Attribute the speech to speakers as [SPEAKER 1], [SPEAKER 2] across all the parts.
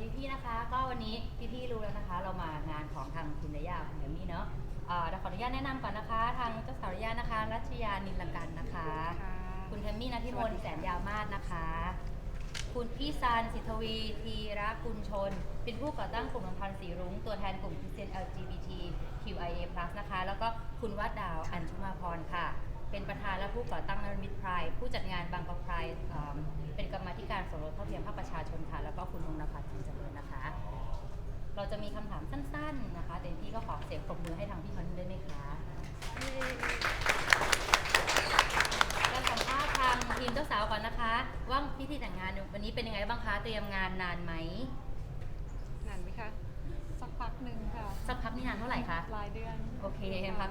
[SPEAKER 1] ดีพี่นะคะ ก็วันนี้พี่ๆรู้แล้วนะคะ เรามางานของทางคุณนายาคุณเอมมี่เนาะเอ่อเดี๋ยวขออนุญาตแนะนำก่อนนะคะ ทางเจ้าสาวระยานะคะ รัชยานิลกันนะคะ คุณเทมมี่นัทพิมลแสนยาวมาศนะคะ คุณพี่ซันสิทธวีธีระกุลชน เป็นผู้ก่อตั้งกลุ่มลำพันธ์สีรุ้ง ตัวแทนกลุ่มคริสเตียน LGBT QIA+ นะคะ แล้วก็คุณวัดดาวอัญชุมาพรค่ะ เป็นประธานและผู้ก่อตั้งนรมิตรไพรผู้จัดงานบางกอกไพรเอิ่มเป็นกรรมาธิการสมรสเท่าเทียมภาคประชาชนค่ะ แล้วก็คุณนงนภัทรจินเจริญนะคะ เราจะมีคำถามสั้น ๆ นะคะเต็มที่ก็ขอเสียงปรบมือให้ทางพี่คนได้ไหมคะการสัมภาษณ์ทางทีมเจ้าสาวก่อนนะคะ ว่าพิธีแต่งงานวันนี้เป็นยังไงบ้างคะเตรียมงานนานไหม
[SPEAKER 2] นานไหมคะสักพักหนึ่งค่ะ
[SPEAKER 1] สักพักนี่นานเท่าไหร่คะ
[SPEAKER 2] รายเดือน
[SPEAKER 1] โอเคครับ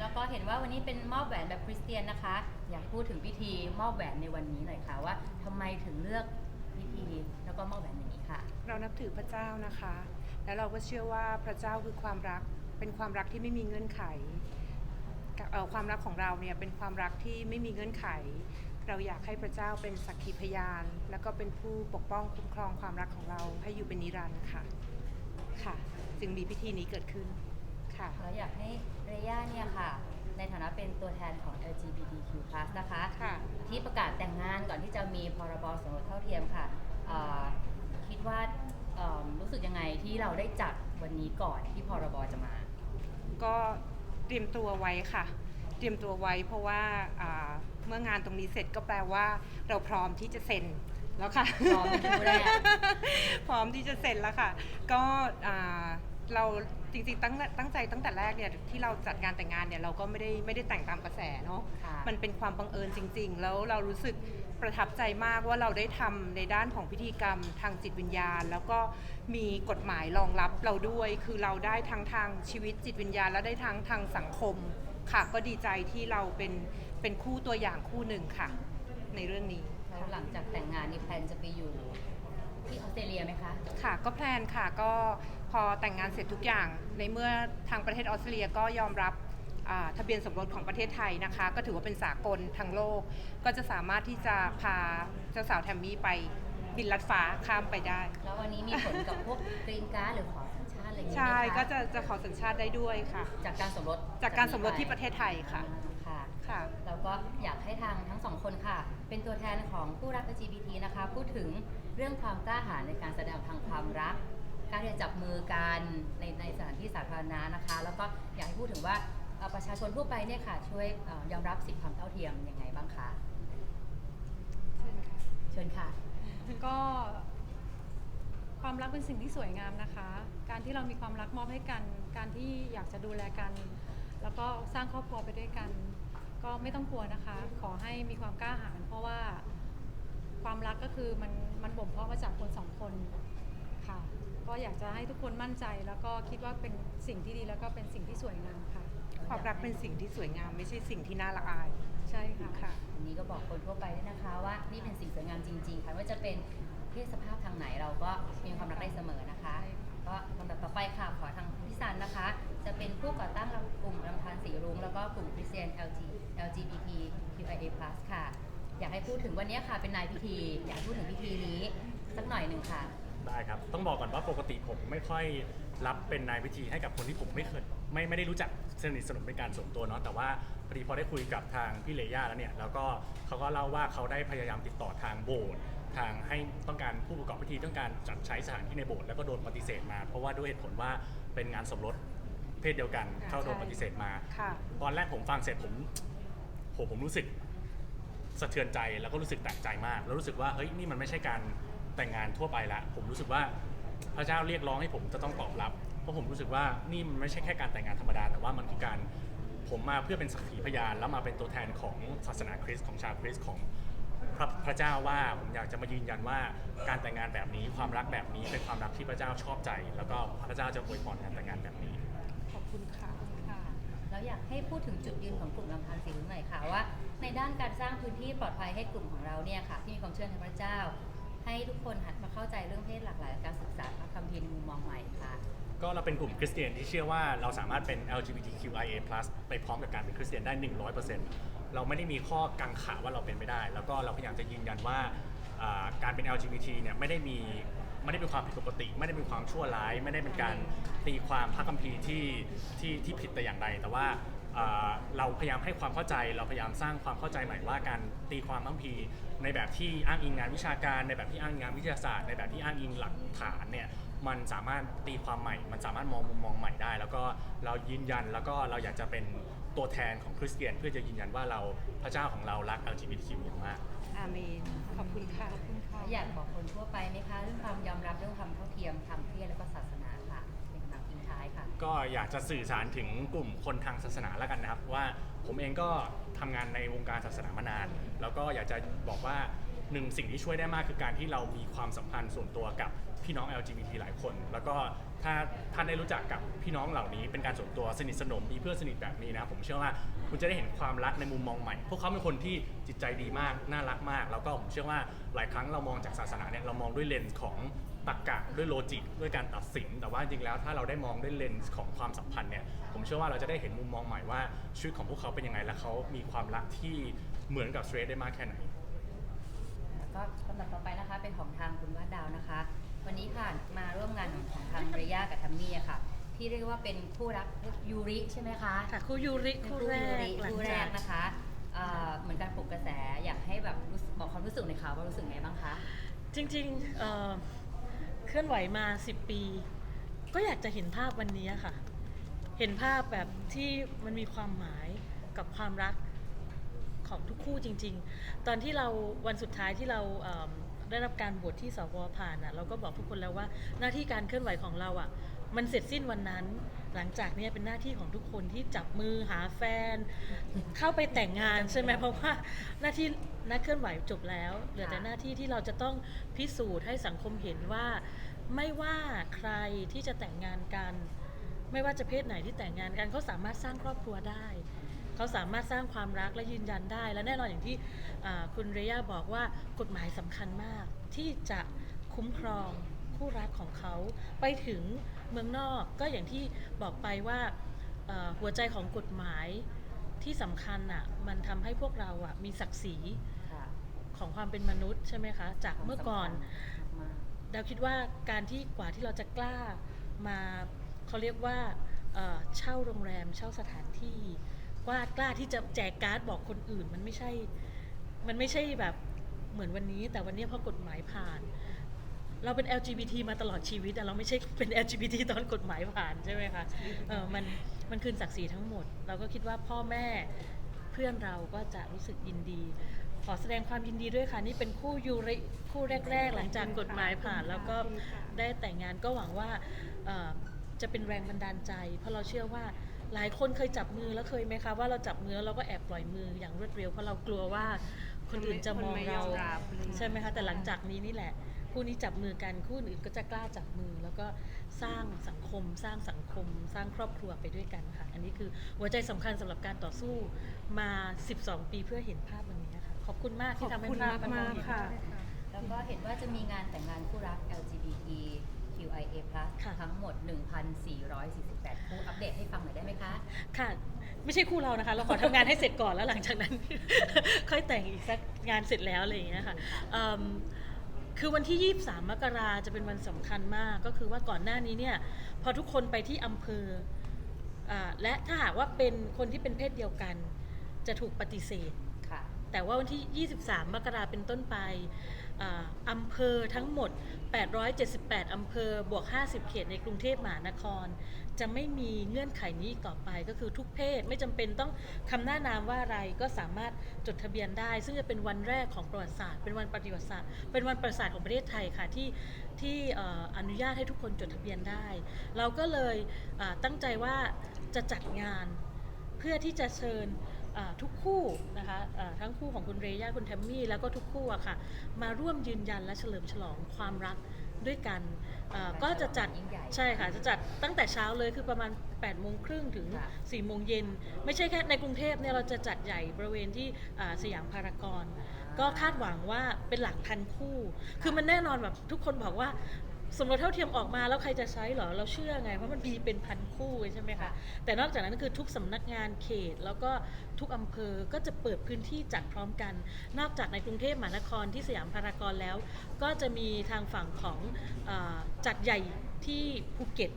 [SPEAKER 1] แล้วก็เห็นว่าวันนี้เป็นมอบแหวนแบบคริสเตียนนะคะ อยากพูดถึงพิธีมอบแหวนในวันนี้หน่อยค่ะว่าทำไมถึงเลือกพิธีแล้วก็มอบแหวนอย่างนี้ค่ะ
[SPEAKER 2] เรานับถือพระเจ้านะคะ แล้วเราก็เชื่อว่าพระเจ้าคือความรัก เป็นความรักที่ไม่มีเงื่อนไขเอ่อความรักของเราเนี่ยเป็นความรักที่ไม่มีเงื่อนไข เราอยากให้พระเจ้าเป็นสักขีพยาน แล้วก็เป็นผู้ปกป้องคุ้มครองความรักของเราให้อยู่เป็นนิรันดร์ค่ะ ค่ะ จึงมีพิธีนี้เกิดขึ้น ค่ะ
[SPEAKER 1] แล้วอยากให้เรย่าเนี่ยค่ะ ในฐานะเป็นตัวแทนของ LGBTQ+ นะคะ
[SPEAKER 2] ค่ะ
[SPEAKER 1] ที่ประกาศแต่งงานก่อนที่จะมีพรบสมรสเท่าเทียมค่ะเอ่อคิดว่าเอิ่มรู้สึกยังไงที่เราได้จัดวันนี้ก่อนที่พรบจะมา
[SPEAKER 2] ก็เตรียมตัวไว้ค่ะ เตรียมตัวไว้เพราะว่าอ่าเมื่องานตรงนี้เสร็จก็แปลว่า เราพร้อมที่จะเซ็นแล้วค่ะ
[SPEAKER 1] พร้อมเป็นคู่แรก
[SPEAKER 2] พร้อมที่จะเซ็นแล้วค่ะ ก็อ่า เราจริงๆตั้งตั้งใจตั้งแต่แรกเนี่ยที่เราจัดงานแต่งงานเนี่ยเราก็ไม่ได้ไม่ได้แต่งตามกระแสเนาะ
[SPEAKER 1] ค่ะ
[SPEAKER 2] มันเป็นความบังเอิญจริง ๆ แล้วเรารู้สึกประทับใจมากว่าเราได้ทำในด้านของพิธีกรรมทางจิตวิญญาณ แล้วก็มีกฎหมายรองรับเราด้วย คือเราได้ทั้งทางชีวิตจิตวิญญาณ แล้วได้ทั้งทางสังคมค่ะ ก็ดีใจที่เราเป็นเป็นคู่ตัวอย่างคู่หนึ่งค่ะ ในเรื่องนี้
[SPEAKER 1] แล้วหลังจากแต่งงานนี่แพลนจะไปอยู่ ที่ออสเตรเลียไหมคะ
[SPEAKER 2] ค่ะก็แพลนค่ะก็พอแต่งงานเสร็จทุกอย่าง ในเมื่อทางประเทศออสเตรเลียก็ยอมรับอ่าทะเบียนสมรสของประเทศไทยนะคะ ก็ถือว่าเป็นสากลทางโลก ก็จะสามารถที่จะพาเจ้าสาวแทมมี่ไปบินลัดฟ้าข้ามไปได้
[SPEAKER 1] แล้ววันนี้มีผลกับพวกกรีนการ์ดหรือขอสัญชาติอะไรอย่างเงี้ย
[SPEAKER 2] ใช่
[SPEAKER 1] ไหมค
[SPEAKER 2] ก็จะจะขอสัญชาติได้ด้วยค่ะ
[SPEAKER 1] จากการสมรส
[SPEAKER 2] จากการสมรสที่ประเทศไทยค่ะ
[SPEAKER 1] อ่า ค่ะ
[SPEAKER 2] ค่ะ
[SPEAKER 1] แล้วก็อยากให้ทางทั้งสองคนค่ะ เป็นตัวแทนของผู้รัก LGBT นะคะ พูดถึงเรื่องความกล้าหาญในการแสดงทางความรัก การที่จะจับมือกันในในสถานที่สาธารณะนะคะ แล้วก็อยากให้พูดถึงว่าเอ่อประชาชนทั่วไปเนี่ยค่ะ ช่วยเอ่อยอมรับสิทธิความเท่าเทียมยังไงบ้างคะ เชิญค่ะ
[SPEAKER 3] ก็ความรักเป็นสิ่งที่สวยงามนะคะ การที่เรามีความรักมอบให้กัน การที่อยากจะดูแลกัน แล้วก็สร้างครอบครัวไปด้วยกัน ก็ไม่ต้องกลัวนะคะ ขอให้มีความกล้าหาญเพราะว่าความรักก็คือมันมันบ่มเพาะมาจากคนสองคนค่ะ ก็อยากจะให้ทุกคนมั่นใจ แล้วก็คิดว่าเป็นสิ่งที่ดีแล้วก็เป็นสิ่งที่สวยงามค่ะ
[SPEAKER 2] ความรักเป็นสิ่งที่สวยงามไม่ใช่สิ่งที่น่าละอาย
[SPEAKER 3] ใช่ค่ะ
[SPEAKER 2] ค่ะ
[SPEAKER 1] อันนี้ก็บอกคนทั่วไปด้วยนะคะว่านี่เป็นสิ่งสวยงามจริงๆค่ะไม่ว่าจะเป็นเพศสภาพทางไหนเราก็มีความรักได้เสมอนะคะ ก็ลำดับต่อไปค่ะขอทางพี่ซันนะคะ จะเป็นผู้ก่อตั้ง ก็กลุ่มคริสเตียน LG LGBT QIA+ ค่ะ อยากให้พูดถึงวันนี้ค่ะเป็นนายพิธี อยากพูดถึงพิธีนี้สักหน่อยหนึ่งค่ะ
[SPEAKER 4] ได้ครับ ต้องบอกก่อนว่าปกติผมไม่ค่อยรับเป็นนายพิธีให้กับคนที่ผมไม่เคยไม่ไม่ได้รู้จักสนิทสนมเป็นการส่วนตัวเนาะแต่ว่าพอดีพอได้คุยกับทางพี่เลย่าแล้วเนี่ยแล้วก็เขาก็เล่าว่าเขาได้พยายามติดต่อทางโบสถ์ทางให้ต้องการผู้ประกอบพิธีต้องการจัดใช้สถานที่ในโบสถ์แล้วก็โดนปฏิเสธมา เพราะว่าด้วยเหตุผลว่าเป็นงานสมรส เพศเดียวกัน เขาโดนปฏิเสธมา
[SPEAKER 2] ค่ะ
[SPEAKER 4] ตอนแรกผมฟังเสร็จผมผมผมรู้สึกสะเทือนใจแล้วก็รู้สึกแปลกใจมาก แล้วรู้สึกว่าเฮ้ยนี่มันไม่ใช่การแต่งงานทั่วไปละผมรู้สึกว่าพระเจ้าเรียกร้องให้ผมจะต้องตอบรับ เพราะผมรู้สึกว่านี่มันไม่ใช่แค่การแต่งงานธรรมดา แต่ว่ามันคือการผมมาเพื่อเป็นสักขีพยาน แล้วมาเป็นตัวแทนของศาสนาคริสต์ของชาวคริสต์ของพระพระเจ้าว่าผมอยากจะมายืนยันว่าการแต่งงานแบบนี้ความรักแบบนี้เป็นความรักที่พระเจ้าชอบใจ แล้วก็พระเจ้าจะอวยพรการแต่งงานแบบนี้
[SPEAKER 2] ขอบ คุณค่ะ
[SPEAKER 3] ค่ะ
[SPEAKER 1] แล้วอยากให้พูดถึงจุดยืนของกลุ่มลำพันธ์สีรุ้งหน่อยค่ะว่า ในด้านการสร้างพื้นที่ปลอดภัยให้กลุ่มของเราเนี่ยค่ะที่มีความเชื่อในพระเจ้า ให้ทุกคนหันมาเข้าใจเรื่องเพศหลากหลายและการศึกษาพระคัมภีร์ในมุมมองใหม่ค่ะ
[SPEAKER 4] ก็เราเป็นกลุ่มคริสเตียนที่เชื่อว่าเราสามารถเป็น LGBTQIA+ ไปพร้อมกับการเป็นคริสเตียนได้ 100%เราไม่ได้มีข้อกังขาว่าเราเป็นไม่ได้ แล้วก็เราพยายามจะยืนยันว่าอ่าการเป็น LGBT เนี่ยไม่ได้มี ไม่ได้เป็นความผิดปกติ ไม่ได้เป็นความชั่วร้าย ไม่ได้เป็นการตีความพระคัมภีร์ที่ที่ที่ผิดแต่อย่างใด แต่ว่าอ่าเราพยายามให้ความเข้าใจ เราพยายามสร้างความเข้าใจใหม่ว่าการตีความพระคัมภีร์ในแบบที่อ้างอิงงานวิชาการ ในแบบที่อ้างอิงงานวิทยาศาสตร์ ในแบบที่อ้างอิงหลักฐานเนี่ยมันสามารถตีความใหม่ มันสามารถมองมุมมองใหม่ได้ แล้วก็เรายืนยันแล้วก็เราอยากจะเป็นตัวแทนของคริสเตียน เพื่อจะยืนยันว่าเราพระเจ้าของเรารัก LGBTQ อย่างมาก
[SPEAKER 2] อาเมนขอบคุณค่ะ
[SPEAKER 3] ขอบคุณค่ะ
[SPEAKER 1] อยากบอกคนทั่วไปไหมคะเรื่องความยอมรับเรื่องความเท่าเทียมทางเพศและก็ศาสนาค่ะเป็นคำถามทิ้งท้ายค่ะ
[SPEAKER 4] ก็อยากจะสื่อสารถึงกลุ่มคนทางศาสนาแล้วกันนะครับ ว่าผมเองก็ทำงานในวงการศาสนามานาน แล้วก็อยากจะบอกว่า หนึ่งสิ่งที่ช่วยได้มากคือการที่เรามีความสัมพันธ์ส่วนตัวกับพี่น้อง LGBT หลายคน แล้วก็ถ้าท่านได้รู้จักกับพี่น้องเหล่านี้เป็นการส่วนตัวสนิทสนมมีเพื่อนสนิทแบบนี้นะ ผมเชื่อว่าคุณจะได้เห็นความรักในมุมมองใหม่ พวกเขาเป็นคนที่จิตใจดีมาก น่ารักมาก แล้วก็ผมเชื่อว่าหลายครั้งเรามองจากศาสนาเนี่ยเรามองด้วยเลนส์ของตรรกะด้วยโลจิกด้วยการตัดสิน แต่ว่าจริงแล้วถ้าเราได้มองด้วยเลนส์ของความสัมพันธ์เนี่ยผมเชื่อว่าเราจะได้เห็นมุมมองใหม่ว่าชีวิตของพวกเขาเป็นยังไงและเขามีความรักที่เหมือนกับสเตรทได้มากแค่ไหน
[SPEAKER 1] ก็ลำดับต่อไปนะคะ เป็นของทางคุณวาดดาวนะคะ วันนี้ค่ะมาร่วมงานของทางเรย่ากับทัมมี่อะค่ะ ที่เรียกว่าเป็นคู่รักยูริใช่ไหมคะ
[SPEAKER 5] ค่ะคู่ยูริ
[SPEAKER 1] เป็น
[SPEAKER 5] คู่
[SPEAKER 1] คู่
[SPEAKER 5] แร
[SPEAKER 1] ยู
[SPEAKER 5] ก
[SPEAKER 1] ริ
[SPEAKER 5] หลัง
[SPEAKER 1] คู่แร
[SPEAKER 5] จาก
[SPEAKER 1] กนะคะเอ่อเหมือนการปลุกกระแสอยากให้แบบรู้สึกบอกความรู้สึกหน่อยค่ะว่ารู้สึกไงบ้างคะ
[SPEAKER 5] จริงๆเอ่อเคลื่อนไหวมา 10 ปี ก็อยากจะเห็นภาพวันนี้ค่ะ เห็นภาพแบบที่มันมีความหมายกับความรัก ของทุกคู่จริง ๆ ตอนที่เราวันสุดท้ายที่เราเได้รับการบทที่สวผ่านอะเราก็บอกทุกคนแล้วว่าหน้าที่การเคลื่อนไหวของเราอะมันเสร็จสิ้นวันนั้น หลังจากนี้เป็นหน้าที่ของทุกคนที่จับมือหาแฟน เข้าไปแต่งงานใช่ไหมเพราะว่าหน้าที่นักเคลื่อนไหวจบแล้ว เหลือแต่หน้าที่ที่เราจะต้องพิสูจน์ให้สังคมเห็นว่า ไม่ว่าใครที่จะแต่งงานกัน ไม่ว่าจะเพศไหนที่แต่งงานกันเขาสามารถสร้างครอบครัวได้ เขาสามารถสร้างความรักและยืนยันได้ และแน่นอนอย่างที่อ่าคุณเรย่าบอกว่ากฎหมายสำคัญมาก ที่จะคุ้มครองคู่รักของเขา ไปถึงเมืองนอกก็อย่างที่บอกไปว่าเอ่อหัวใจของกฎหมายที่สำคัญอะมันทำให้พวกเราอะมีศักดิ์ศรี
[SPEAKER 1] ค่ะ
[SPEAKER 5] ของความเป็นมนุษย์ใช่ไหมคะ จากเมื่อก่อน
[SPEAKER 1] มาก
[SPEAKER 5] ดาวคิดว่าการที่กว่าที่เราจะกล้ามาเขาเรียกว่าเอ่อเช่าโรงแรมเช่าสถานที่ กล้ากล้าที่จะแจกการ์ดบอกคนอื่น มันไม่ใช่ มันไม่ใช่แบบเหมือนวันนี้ แต่วันนี้พอกฎหมายผ่าน เราเป็น LGBT มาตลอดชีวิตแต่เราไม่ใช่เป็น LGBT ตอนกฎหมายผ่านใช่ไหมคะเออมันมันคืนศักดิ์ศรีทั้งหมด เราก็คิดว่าพ่อแม่เพื่อนเราก็จะรู้สึกยินดี ขอแสดงความยินดีด้วยค่ะ นี่เป็นคู่ยูริคู่แรก ๆ หลังจากกฎหมายผ่าน แล้วก็ได้แต่งงานก็หวังว่าจะเป็นแรงบันดาลใจ เพราะเราเชื่อว่า หลายคนเคยจับมือแล้วเคยไหมคะว่าเราจับมือแล้วเราก็แอบปล่อยมืออย่างรวดเร็วเพราะเรากลัวว่าคนอื่นจะมอง
[SPEAKER 2] คนไม่ย
[SPEAKER 5] เรา
[SPEAKER 2] อมรับอะไรอย่างเงี้ย
[SPEAKER 5] ใช่ไหมคะแต่หลังจากนี้นี่แหละคู่นี้จับมือกันคู่อื่นก็จะกล้าจับมือ แล้วก็สร้างสังคม สร้างสังคม สร้างครอบครัวไปด้วยกันค่ะ อันนี้คือหัวใจสำคัญสำหรับการต่อสู้มา 12 ปีเพื่อเห็นภาพวันนี้ค่ะขอบคุณมากที่ทำให้
[SPEAKER 2] ขอบคุณ
[SPEAKER 5] ภาพมันมอง
[SPEAKER 2] มาก
[SPEAKER 5] เห็น
[SPEAKER 2] ๆค่ะ
[SPEAKER 1] แล้วก็เห็นว่าจะมีงานแต่งงานคู่รัก LGBT QIA+
[SPEAKER 5] ค่ะ
[SPEAKER 1] ทั้งหมด 1,448 คู่ อัปเดตให้ฟังหน่อยได้ไหมคะ
[SPEAKER 5] ค่ะ ไม่ใช่คู่เรานะคะ เราขอทำงานให้เสร็จก่อนแล้วหลังจากนั้น ค่อยแต่งอีกสักงานเสร็จแล้วอะไรอย่างเงี้ยค่ะเอิ่มคือวันที่ 23 มกราจะเป็นวันสำคัญมาก ก็คือว่าก่อนหน้านี้เนี่ย พอทุกคนไปที่อำเภออ่าและถ้าหากว่าเป็นคนที่เป็นเพศเดียวกัน จะถูกปฏิเสธ
[SPEAKER 1] ค่ะ
[SPEAKER 5] แต่ว่าวันที่ 23 มกราเป็นต้นไปอ่าอำเภอทั้งหมด 878 อำเภอ บวก 50 เขตในกรุงเทพมหานคร จะไม่มีเงื่อนไขนี้ต่อไปก็คือทุกเพศไม่จำเป็นต้องคำหน้านามว่าอะไรก็สามารถจดทะเบียนได้ ซึ่งจะเป็นวันแรกของประวัติศาสตร์เป็นวันประวัติศาสตร์เป็นวันประวัติศาสตร์ของประเทศไทยค่ะที่ที่อนุญาตให้ทุกคนจดทะเบียนได้ เราก็เลยตั้งใจว่าจะจัดงานเพื่อที่จะเชิญ ทุกคู่นะคะอ่าทั้งคู่ของคุณเรย่าคุณแทมมี่แล้วก็ทุกคู่อะค่ะมาร่วมยืนยันและเฉลิมฉลองความรักด้วยกันอ่าก็จะจัด
[SPEAKER 1] ยิ่งใหญ่
[SPEAKER 5] ใช่ค่ะจะจัดตั้งแต่เช้าเลยคือประมาณ8โมงครึ่งถึง
[SPEAKER 1] ค่ะ
[SPEAKER 5] 4โมงเย็นไม่ใช่แค่ในกรุงเทพเนี่ยเราจะจัดใหญ่บริเวณที่อ่าสยามพารากอนก็คาดหวังว่าเป็นหลักพันคู่ คือมันแน่นอนแบบทุกคนบอกว่า สมรสเท่าเทียมออกมาแล้วใครจะใช้เหรอเราเชื่อไงเพราะมันมีเป็นพันคู่ใช่ไหมคะ
[SPEAKER 1] ค่ะ
[SPEAKER 5] แต่นอกจากนั้นคือทุกสำนักงานเขต แล้วก็ทุกอำเภอก็จะเปิดพื้นที่จัดพร้อมกัน นอกจากในกรุงเทพมหานครที่สยามพารากอนแล้ว ก็จะมีทางฝั่งของเออจัดใหญ่ที่ภูเก็ต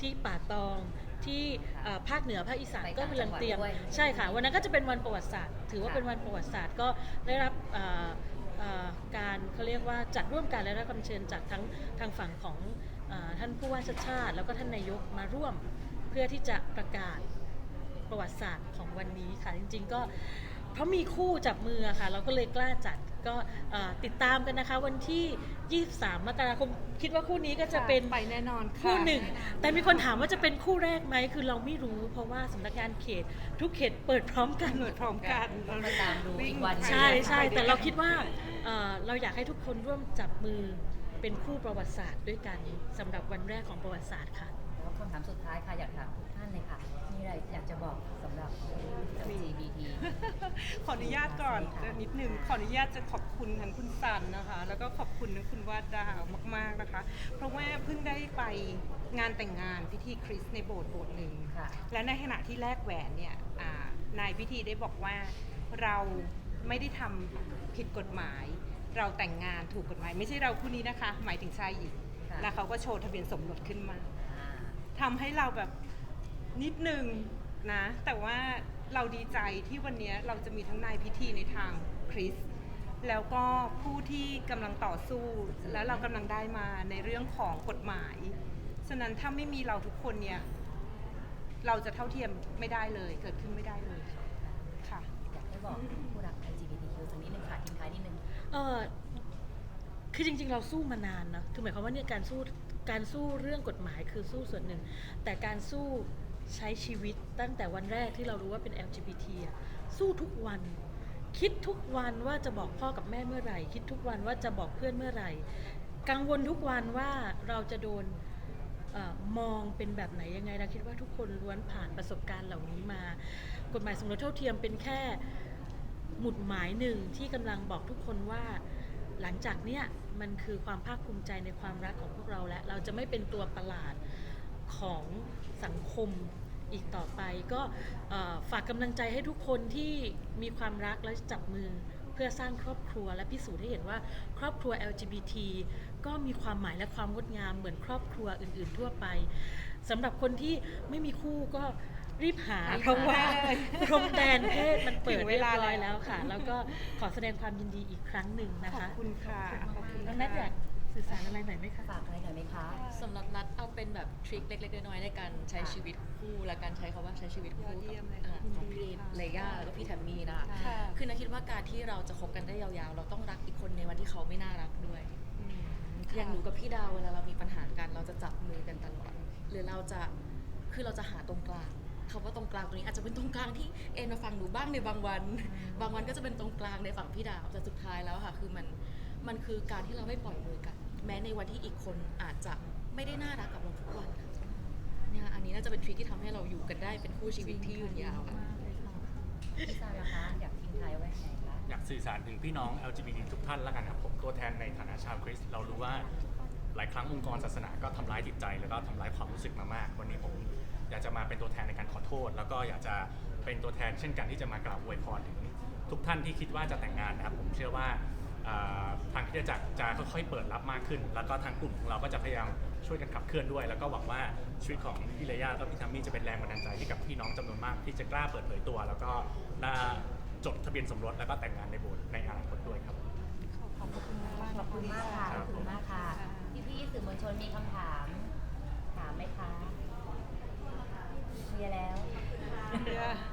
[SPEAKER 5] ที่ป่าตองที่เอ่อภาคเหนือภาคอีสาน
[SPEAKER 1] ไป
[SPEAKER 5] ก็กำลังเตรียม
[SPEAKER 1] ต่างจังหวัดด้วย
[SPEAKER 5] ใช่ค่ะวันนั้นก็จะเป็นวันประวัติศาสตร์ ถือว่า
[SPEAKER 1] ค่ะ
[SPEAKER 5] เป็นวันประวัติศาสตร์ก็ได้รับเอ่อเอ่อ การเขาเรียกว่าจัดร่วมกันและรับคำเชิญจากทั้งทางฝั่งของอท่านผู้ว่าชาติชาติ แล้วก็ท่านนายกมาร่วมเพื่อที่จะประกาศประวัติศาสตร์ของวันนี้ค่ะจริง ๆ ก็ เพราะมีคู่จับมือค่ะ เราก็เลยกล้าจัดก็เอ่อติดตามกันนะคะ วันที่ 23 มกราคม คิดว่าคู่นี้ก็จะเป็น
[SPEAKER 2] ไปแน่นอนค่ะ
[SPEAKER 5] คู่หนึ่ง แต่มีคนถามว่าจะเป็นคู่แรกไหมคือเราไม่รู้ เพราะว่าสำนักงานเขต ทุกเขตเปิดพร้อมกัน
[SPEAKER 2] เปิดพร้อมกัน
[SPEAKER 1] ต้องไปตามดูอีกวัน
[SPEAKER 5] ใช่ใช่แต่เราคิดว่าเอ่อเราอยากให้ทุกคนร่วมจับมือเป็นคู่ประวัติศาสตร์ด้วยกันสำหรับวันแรกของประวัติศาสตร์ค่ะ
[SPEAKER 1] แล้วคำถามสุดท้ายค่ะอยากถามทุกท่านเลยค่ะมี อะไรอยากจะบอกสำหรับ LGBT
[SPEAKER 2] ขออนุญาตก่อน
[SPEAKER 1] ค่ะ
[SPEAKER 2] นิดนึงขออนุญาตจะขอบคุณทั้งคุณสันนะคะ แล้วก็ขอบคุณทั้งคุณวาดดาวมากๆนะคะ เพราะว่าเพิ่งได้ไปงานแต่งงานพิธีคริสต์ในโบสถ์โบสถ์หนึ่ง
[SPEAKER 1] ค่ะ
[SPEAKER 2] และในขณะที่แลกแหวนเนี่ยอ่านายพิธีได้บอกว่าเราไม่ได้ทำผิดกฎหมาย เราแต่งงานถูกกฎหมาย ไม่ใช่เราคู่นี้นะคะ หมายถึงชายหญิง
[SPEAKER 1] ค่ะ
[SPEAKER 2] แล้วเขาก็โชว์ทะเบียนสมรสขึ้นมา
[SPEAKER 1] อ่า
[SPEAKER 2] ทำให้เราแบบ นิดนึงนะ แต่ว่าเราดีใจที่วันนี้เราจะมีทั้งนายพิธีในทางคริสต์แล้วก็ผู้ที่กำลังต่อสู้ แล้วเรากำลังได้มาในเรื่องของกฎหมาย ฉะนั้นถ้าไม่มีเราทุกคนเนี่ยเราจะเท่าเทียมไม่ได้เลย เกิดขึ้นไม่ได้เลยค่ะ
[SPEAKER 1] อยากให้บอกผู้รัก LGBTQ สักนิดนึงค่ะทิ้งท้ายนิดนึง
[SPEAKER 5] เออคือจริงๆ เราสู้มานานนะคือหมายความว่าเนี่ยการสู้การสู้เรื่องกฎหมายคือสู้ส่วนหนึ่ง แต่การสู้ ใช้ชีวิตตั้งแต่วันแรกที่เรารู้ว่าเป็น LGBT อะสู้ทุกวัน คิดทุกวันว่าจะบอกพ่อกับแม่เมื่อไหร่ คิดทุกวันว่าจะบอกเพื่อนเมื่อไหร่ กังวลทุกวันว่าเราจะโดนออมองเป็นแบบไหนยังไงเราคิดว่าทุกคนล้วนผ่านประสบการณ์เหล่านี้มา กฎหมายสมรสเท่าเทียมเป็นแค่หมุดหมายหนึ่งที่กำลังบอกทุกคนว่าหลังจากเนี้ยมันคือความภาคภูมิใจในความรักของพวกเราและเราจะไม่เป็นตัวประหลาด ของสังคมอีกต่อไป ก็เอ่อฝากกำลังใจให้ทุกคนที่มีความรักและจับมือเพื่อสร้างครอบครัวและพิสูจน์ให้เห็นว่าครอบครัว LGBT ก็มีความหมายและความงดงามเหมือนครอบครัวอื่น ๆ ทั่วไปสำหรับคนที่ไม่มีคู่ก็รีบหา
[SPEAKER 2] รีบหา
[SPEAKER 5] เพราะว่า
[SPEAKER 2] ได้เลย
[SPEAKER 5] พรมแดนเพศมันเปิด
[SPEAKER 2] ถึงเว
[SPEAKER 5] เรียบ
[SPEAKER 2] ลา
[SPEAKER 5] ร้อย
[SPEAKER 2] แล้
[SPEAKER 5] แล้ววค่ะ แล้วก็ขอแสดงความยินดีอีกครั้งหนึ่งนะ
[SPEAKER 2] ขอบ
[SPEAKER 5] คะ
[SPEAKER 2] คุณค่ะขอบคุณ
[SPEAKER 5] น้อง
[SPEAKER 2] ค่ะ
[SPEAKER 5] นัทอยาก สื่อสารอะไรหน่อยไหมคะ
[SPEAKER 1] ฝากอะไรหน่อยไหมคะ
[SPEAKER 6] สำหรับนัดเอาเป็นแบบทริคเล็กๆน้อยๆในการใช้ชีวิตคู่และการใช้คาว่าใช้ชีวิตคู่
[SPEAKER 2] ยอดเยี่ยมเลย
[SPEAKER 6] อ่า
[SPEAKER 2] ค่ะ
[SPEAKER 6] ของพี่เลย่าแล้วก็พี่แทมมี่นะคะ
[SPEAKER 2] ค่ะ
[SPEAKER 6] คือนัดคิดว่าการที่เราจะคบกันได้ยาวๆ เราต้องรักอีกคนในวันที่เขาไม่น่ารักด้วย อย่างหนูกับพี่ดาวเวลาเรามีปัญหากันเราจะจับมือกันตลอด หรือเราจะคือเราจะหาตรงกลางคำว่าตรงกลางตรงนี้อาจจะเป็นตรงกลางที่เอ็นมาฝั่งหนูบ้างในบางวัน บางวันก็จะเป็นตรงกลางในฝั่งพี่ดาวแต่สุดท้ายแล้วค่ะ คือมันมันคือการที่เราไม่ปล่อยมือกัน แม้ในวันที่อีกคนอาจจะไม่ได้น่ารักกับเราทุกวันค่ะเนี่ยอันนี้น่าจะเป็นทริคที่ทำให้เราอยู่กันได้เป็นคู่ชีวิตที่ยืนยาวค่ะ
[SPEAKER 1] พี่ซาล่ะคะอยากทิ้งท้ายไว้ไหนคะ
[SPEAKER 4] อยากสื่อสารถึงพี่น้อง LGBT ทุกท่านแล้วกันครับผมตัวแทนในฐานะชาวคริสต์เรารู้ว่าหลายครั้งองค์กรศาสนาก็ทำร้ายจิตใจ แล้วก็ทำร้ายความรู้สึกมามาก วันนี้ผมอยากจะมาเป็นตัวแทนในการขอโทษ แล้วก็อยากจะเป็นตัวแทนเช่นกันที่จะมากล่าวอวยพรถึงทุกท่านที่คิดว่าจะแต่งงานนะครับผมเชื่อว่า ทางคริสตจักรจะค่อยๆเปิดรับมากขึ้น แล้วก็ทางกลุ่มของเราก็จะพยายามช่วยกันขับเคลื่อนด้วย แล้วก็หวังว่าชีวิตของพี่เลยาและพี่ทัมมี่จะเป็นแรงบันดาลใจให้กับพี่น้องจำนวนมากที่จะกล้าเปิดเผยตัว แล้วก็น่าจดทะเบียนสมรสแล้วก็แต่งงานในโบสถ์ในอนาคตด้วยครับ
[SPEAKER 2] ขอบคุณมาก
[SPEAKER 1] ขอบคุณมากค่ะ
[SPEAKER 4] ค
[SPEAKER 1] ข
[SPEAKER 4] รั
[SPEAKER 1] อ
[SPEAKER 4] บบ
[SPEAKER 1] คุณมากค่ะพี่พี่ๆสื่อมวลชนมีคำถาม ถามไหมคะเคลียร์แล้ว
[SPEAKER 2] ค่ะ